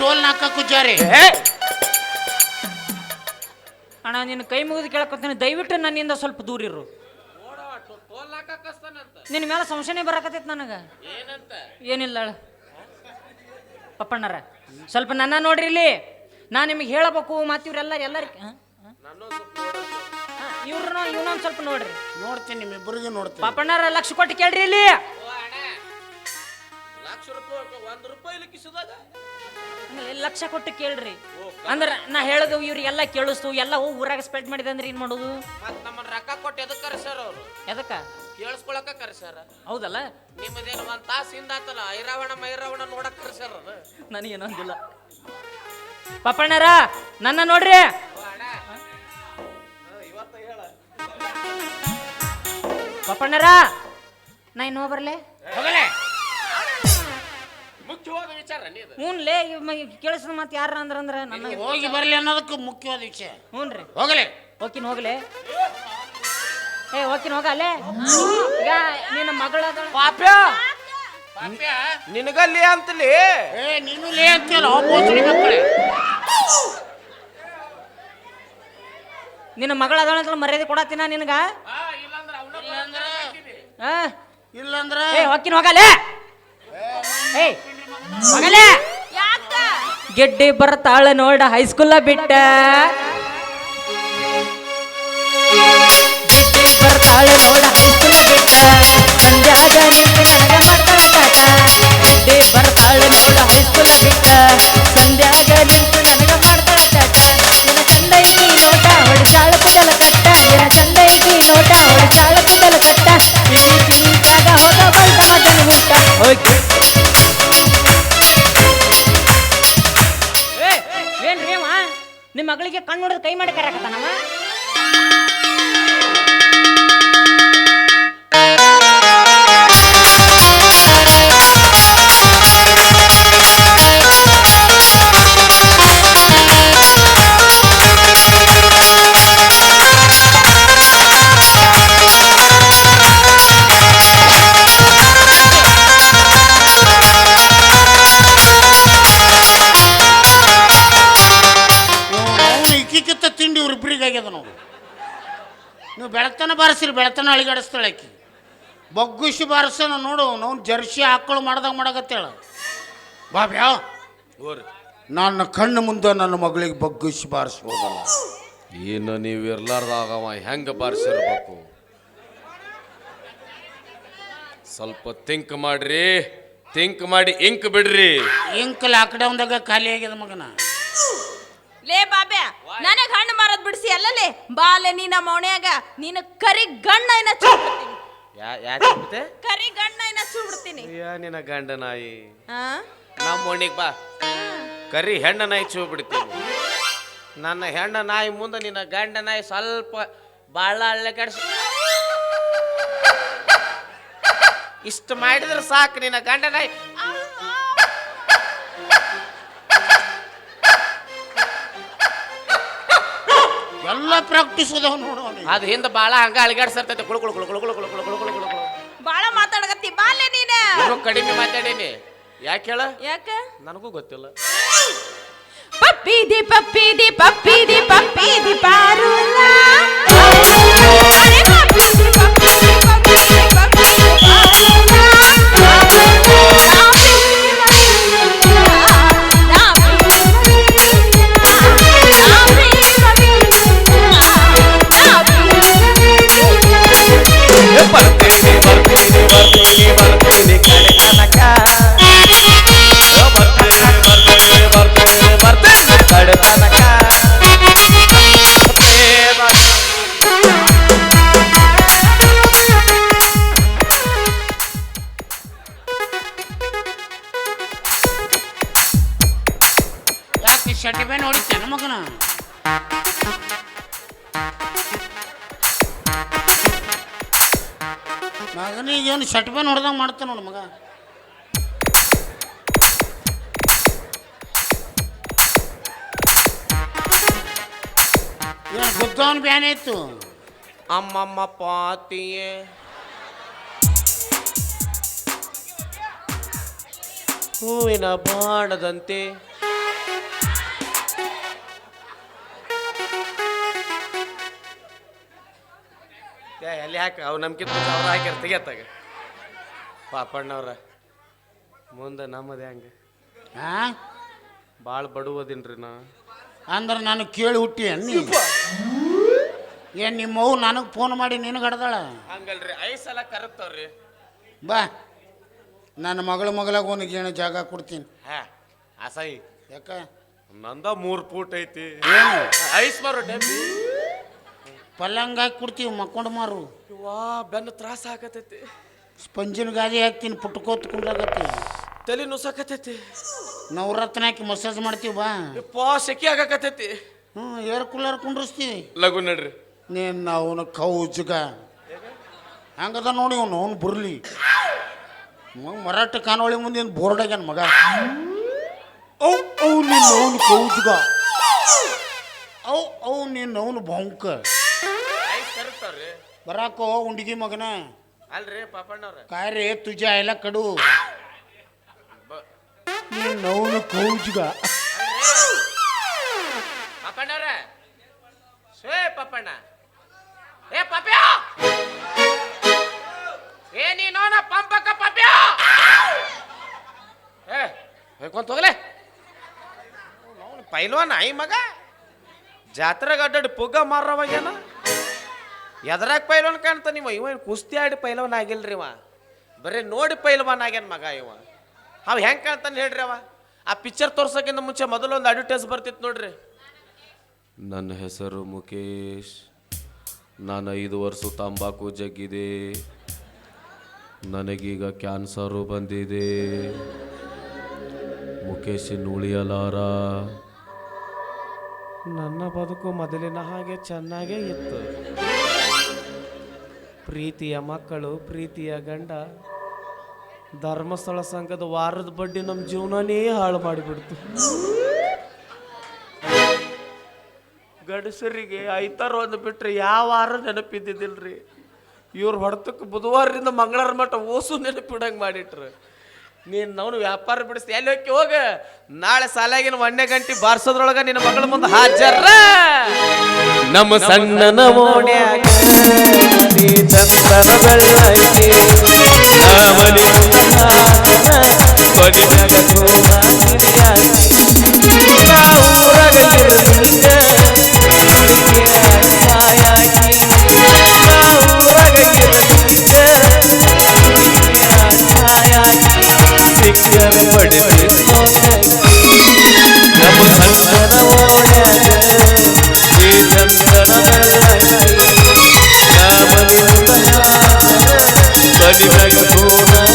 Toll ನಾಕ ಕುಜಾರಿ ಅಣ್ಣ ನಿನ್ನ ಕೈ ಮುಗಿದು ಕೇಳಕೊತೀನಿ. ದಯವಿಟ್ಟು ನನ್ನಿಂದ ಸ್ವಲ್ಪ ದೂರ ಇರು. ನಿನ್ನ ಮೇಲೆ ಸಂಶಯನೇ ಬರಕತ್ತೈತಿ ನನಗೆ. ಏನಿಲ್ಲ ಅಳ. ಪಪ್ಪಣ್ಣರ ಸ್ವಲ್ಪ ನನ್ನ ನೋಡ್ರಿ ಇಲ್ಲಿ. ನಾ ನಿಮಗೆ ಹೇಳಬೇಕು ಮತ್ತು ಇವ್ರೆಲ್ಲ ಎಲ್ಲರಿಗೆ ಇವ್ರನ್ನ ಇವನೊಂದು ಸ್ವಲ್ಪ ನೋಡ್ರಿ. ನೋಡ್ತೀನಿ ನಿಮ್ಮಿಬ್ಬರಿಗೆ ನೋಡ್ತೀನಿ. ಪಾಪಣ್ಣರ ಲಕ್ಷ ಕೊಟ್ಟು ಕೇಳ್ರಿ ಇಲ್ಲಿ. ಲಕ್ಷ ರೂಪಾಯಿ ಒಂದ್ ರೂಪಾಯಿ ಇಲ್ಲಿ ಕಿಸದಾಗ ಹಂಗಲ್ಲ, ಲಕ್ಷ ಕೊಟ್ಟು ಕೇಳ್ರಿ. ಅಂದ್ರೆ ನಾ ಹೇಳೋದು ಇವ್ರಿಗೆಲ್ಲ ಕೇಳಿಸ್ತು ಎಲ್ಲ ಹೋಗಿ ಊರಾಗ ಸ್ಪೆಂಡ್ ಮಾಡಿದೆ ಅಂದ್ರೆ ಏನು ಮಾಡೋದು? ಮತ್ ನಮ್ಮನ್ನ ರೊಕ್ಕ ಕೊಟ್ಟು ಎದಕ್ ಕರ್ಸ್ಯಾರ ಅವ್ರು? ಎದಕ್ಕ? ಕೇಳಿಸ್ಕೊಳಕ ಕರೆಸ್ಯಾರ? ಹೌದಲ್ಲ? ನಿಮ್ಮದೇನು ಒಂದ್ ತಾಸ ಹಿಂದಾತಲ್ಲ ಐರಾವಣ ಮೈರಾವಣ ನೋಡಕ್ ಕರೆಸ್ಯಾರ ಅದು ನನಗೇನೊಂದಿಲ್ಲ ಪಪ್ಪಣ್ಣರ ನನ್ನ ನೋಡ್ರಿ. ಪಪ್ಪಣ್ಣರ ನಾ ಇನ್ನೂ ಬರ್ಲೆ? ಹೋಗಲೇ? ಮುಖ್ಯವಾದ ವಿಚಾರ ನೀದು ಹ್ಞೂನ್ಲೇ ಕೇಳಿಸಿದ ಮತ್ತೆ ಯಾರ ಅಂದ್ರಂದ್ರ ನನ್ನ ಹೋಗಿ ಬರಲಿ ಅನ್ನೋದಕ್ಕೆ ಮುಖ್ಯವಾದ ವಿಷಯ. ಹ್ಞೂ ರೀ ಹೋಗಲೇ. ಹೋಕಿನ್ ಹೋಗ್ಲೆ. ಏ ಹೋಕಿನ್ ಹೋಗಲ್ಲೇ ಈಗ ನಿನ್ನ ಮಗಳ ಪಾಪ್ಯ! ನಿನಗಲ್ಲಿ ಅಂತಲಿ? ಏ ನೀನು ಲೇ ಅಂತೀಯಲ್ಲ ಬೋಸಡಿ ಮಕ್ಕಳೇ ನಿನ್ನ ಮಗಳ ಅದ ಮರ್ಯಾದೆ ಕೊಡತ್ತಿನ ನಿನಗ? ಇಲ್ಲಂದ್ರ ಏ ಹೊಕ್ಕಿನ ಹೋಗಲೇ ಏ ಗೆಡ್ಡೆ ಬರ್ತಾಳ ನೋಡ ಹೈಸ್ಕೂಲ ಬಿಟ್ಟ. ಗೆಡ್ಡಿ ಬರ್ತಾಳ ನೋಡ ಹೈಸ್ಕೂಲ ಬಿಟ್ಟ. ಸಂಧ್ಯಾಗ ನಿಂತು ನನಗೆ ಮಗಳಿಗೆ ಕಣ್ಣು ಕೈ ಮಾಡಿ ಕರೆಯಕತ್ತಾನವ ತಿಂಡಿ ಇವ್ರಿಬ್ರಿಗೆ ಆಗ್ಯದ ನಾವು ನೀವು ಬೆಳತನ ಬಾರಿಸಿರಿ ಬೆಳತನ ಅಳಿಗಾಡಿಸ್ತಾಳೆ ಆಕಿ. ಬಗ್ಗುಸಿ ಬಾರಿಸೋಣ ನೋಡು ನಾವು ಜರ್ಸಿ ಆಕಳು ಮಾಡ್ದಾಗ ಮಾಡಕತ್ತೇಳ. ಬಾಬ್ಯಾ ಓರಿ ನನ್ನ ಕಣ್ಣು ಮುಂದೆ ನನ್ನ ಮಗಳಿಗೆ ಬಗ್ಗುಸಿ ಬಾರಿಸ್ಬೋದಲ್ಲ ಏನು ನೀವು ಇರ್ಲಾರ್ದಾಗವ ಹೆಂಗೆ ಬಾರಿಸಿರ್ಬೇಕು? ಸ್ವಲ್ಪ ತಿಂಕ್ ಮಾಡ್ರಿ. ಥಿಂಕ್ ಮಾಡಿ ಇಂಕ್ ಬಿಡ್ರಿ. ಇಂಕ್ ಲಾಕ್ಡೌನ್ದಾಗ ಖಾಲಿ ಆಗ್ಯದ ಮಗನ. ಲೇ ಬಾಬ್ಯಾ ಬಿಡಿಸಿ ಅಲ್ಲಲೇ ಬಾಲೆ ನೀನ ಮೌಣ್ಯಾಗ ನೀನು ಕರಿ ಗಣ್ಣ ಏನ ಚೂಡ್ಬಿಡ್ತೀನಿ ಯಾಕೆ ಕರಿ ಗಣ್ಣ ಏನ ಚೂಡ್ಬಿಡ್ತೀನಿ ನಿನ್ನ ಗಂಡ ನಾಯಿ? ನಮ್ಮ ಮಣ್ಣಿಗೆ ಬಾ. ಕರಿ ಹೆಣ್ಣ ನಾಯಿ ಚೂ ಬಿಡ್ತೀನಿ ನನ್ನ ಹೆಣ್ಣ ನಾಯಿ ಮುಂದೆ ನಿನ್ನ ಗಂಡ ನಾಯಿ ಸ್ವಲ್ಪ ಬಾಳ ಹಳ್ಳೆ ಕೆಡ್ಸ. ಇಷ್ಟು ಮಾಡಿದ್ರೆ ಸಾಕು ನಿನ್ನ ಗಂಡ ನಾಯಿ ಪ್ರಾಕ್ಟೀಸ್ ಅದಾವ ನೋಡು ಅದ ಹಿಂದೆ ಬಾಳ ಹಂಗ ಅಳಿಗಾಡ್ಸಿರ್ತೈತೆ ಕುಳು ಕುಳು ಕುಳು ಕುಳು ಕುಳು ಕುಳು ಕುಳು ಕುಳು ಕುಳು ಕುಳು. ಕುಳು ಬಾಳ ಮಾತಾಡಕತ್ತಿ ಬಾಲೆ ನೀನೆ. ಇರೋ ಕಡಿಮೆ ಮಾತಾಡೀನಿ. ಯಾಕೆ ಹೇಳ? ಯಾಕ? ನನಗೂ ಗೊತ್ತಿಲ್ಲ. ಪಪ್ಪಿದಿ ಪಪ್ಪಿದಿ ಪಪ್ಪಿದಿ ಪಪ್ಪಿದಿ ಪಾರುಲ್ಲ ಏನು ಶಟ್ಬನ್ ಹೊಡೆದಂಗೆ ಮಾಡ್ತಾನೆ ನೋಡು ಮಗ. ಏನು ಬ್ಯಾನೆ ಇತ್ತು ಅಮ್ಮಮ್ಮ ಪಾತಿಯೇ. ಹೂವಿನ ಬಾಣದಂತೆ. ಎಲ್ಲಿ ಹಾಕ, ಅವು ನಮ್ಗೆ ಅವ್ರು ತಗ ಪಾಪಣ್ಣವ್ರ ಮುಂದೆ ನಮ್ಮದು ಹೆಂಗೆ. ಹಾ ಭಾಳ ಬಡವದಿನ್ರಿ ನಾ. ಅಂದ್ರೆ ನಾನು ಕೇಳಿ ಹುಟ್ಟಿ ಅನ್ನಿ ಏನು ನಿಮ್ಮವು ನನಗೆ ಫೋನ್ ಮಾಡಿ ನಿನಗೆ ಹಡ್ದಾಳ? ಹಂಗಲ್ರಿ ಐದು ಸಲ ಕರಗ್ತಾವ್ರಿ. ಬಾ. ನನ್ನ ಮಗಳ ಮಗಳಾಗ ಅವನಿಗೆ ಏನು ಜಾಗ ಕೊಡ್ತೀನಿ. ಹಾ ಅಸಹಿ ಯಾಕ? ನಂದ ಮೂರು ಫೂಟ್ ಐತಿ. ಏನು? ಐಸ್ ಮಾರು ಡೆಬ್ಬಿ ಪಲ್ಲಂಗ ಹಾಕಿ ಕೊಡ್ತೀವಿ ಮಕ್ಕೊಂಡು ಮಾರು. ವಾ ಬೆನ್ನು ತ್ರಾಸ ಆಗತೈತಿ. ಸ್ಪಂಜಿನ ಗಾದಿ ಹಾಕ್ತೀನಿ ಪುಟ್ಕೋತ್ ಕುಂಡ್ರಾಗತ್ತೆ ತಲೆ ನುಸಾಕತೈತಿ. ನವರತ್ನ ಹಾಕಿ ಮಸಾಜ್ ಮಾಡ್ತೀವಿ ಬಾ. ಪಾ ಸೆಕೆ ಆಗಕತೈತಿ. ಹ್ಞೂ ಏರ್ ಕೂಲರ್ ಕುಂಡ್ರಿಸ್ತೀವಿ. ಲಘು ನಡ್ರಿ. ನೀನು ಅವನ ಕೌಜುಗ. ಹಂಗದ ನೋಡಿ ಅವನು ಅವ್ನು ಬುರ್ಲಿ. ಮ- ಮರಾಠ ಕಾನೋಳಿ ಮುಂದೆ ಬೋರ್ಡ್ ಆಗ್ಯಾನ ಮಗ? ಅವ್ ಔ ನಿನ್ನ ಅವನು ಕೌಜುಗ. ಅವ್ ಔ ನಿನ್ನ ಅವನು ಬೌಂಕ ಬರಾಕೋ ಉಂಡಿಗಿ ಮಗನ. ಅಲ್ರಿ ಪಾಪಣ್ಣವ್ರ? ಕಾರ್ಯ ತುಜ ಎಲ್ಲ ಕಡು. ಅವನು ಕೌಜುಗ. ಪಾಪಣ್ಣವ್ರ? ಸೇ ಪಾಪಣ್ಣ. ಏ ಪಾಪ್ಯ! ಏ ನೀನೋನ ಪಂಪಕ ಪಾಪ್ಯ! ಏ ಹೇಳ್ಕೊಂತ ಹೋಗ್ಲೆ. ಪೈಲ್ವಾನ ಐ ಮಗ? ಜಾತ್ರೆಗೆ ಅಡ್ಡಾಡಿ ಪುಗ್ಗ ಮಾರವಾಗ್ಯಾನ ಎದ್ರಾಗ ಪೈಲವನ್ ಕಾಣ್ತ ಇವ ಏನ್ ಕುಸ್ತಿ ಆಡಿ ಪೈಲ್ವಾನ್ ಆಗಿಲ್ರಿ ಇವ? ಬರೀ ನೋಡಿ ಪೈಲ್ವಾನ್ ಆಗ್ಯಾನ ಮಗ ಇವ. ಅವ ಹೆಂಗ್ ಕಾಣ್ತಾನೆ ಹೇಳ್ರಿ ಅವ? ಆ ಪಿಕ್ಚರ್ ತೋರ್ಸೋಕ್ಕಿಂತ ಮುಂಚೆ ಮೊದಲು ಒಂದು ಅಡ್ವರ್ಟೈಸ್ ಬರ್ತಿತ್ತು ನೋಡ್ರಿ. ನನ್ನ ಹೆಸರು ಮುಖೇಶ್ ನಾನು ಐದು ವರ್ಷ ತಂಬಾಕು ಜಗ್ಗಿದೆ. ನನಗೀಗ ಕ್ಯಾನ್ಸರು ಬಂದಿದೆ. ಮುಖೇಶ್ ಉಳಿಯಲಾರ? ನನ್ನ ಬದುಕು ಮೊದಲಿನ ಹಾಗೆ ಚೆನ್ನಾಗೇ ಇತ್ತು. ಪ್ರೀತಿಯ ಮಕ್ಕಳು, ಪ್ರೀತಿಯ ಗಂಡ, ಧರ್ಮಸ್ಥಳ ಸಂಘದ ವಾರದ ಬಡ್ಡಿ ನಮ್ಮ ಜೀವನನೇ ಹಾಳು ಮಾಡಿಬಿಡ್ತು. ಗಡಸರಿಗೆ ಐತಾರ ಒಂದು ಬಿಟ್ಟರೆ ಯಾವ ವಾರ ರೀ ಇವ್ರ ಹೊಡೆತಕ್ಕೆ ಬುಧವಾರದಿಂದ ಮಂಗಳವಾರ ಮಟ್ಟ ಓಸು ನೆನಪಿಡಂಗೆ ಮಾಡಿಟ್ರು. ನೀನು ನಾವು ವ್ಯಾಪಾರ ಬಿಡಿಸ್ತಿ ಎಲ್ಲಿ ಹೋಗಿ ಹೋಗ? ನಾಳೆ ಸಾಲಾಗಿನ ಒಂದೇ ಗಂಟೆ ಬಾರ್ಸೋದ್ರೊಳಗ ನಿನ್ನ ಮಗಳ ಮುಂದೆ ಹಾಜರ. ನಮ್ಮ ಸಣ್ಣನ ಓಣ್ಯಾಗ ನೀ ಚಂದನ ಬೆಳ್ಳಕ್ಕೆ Jagatpura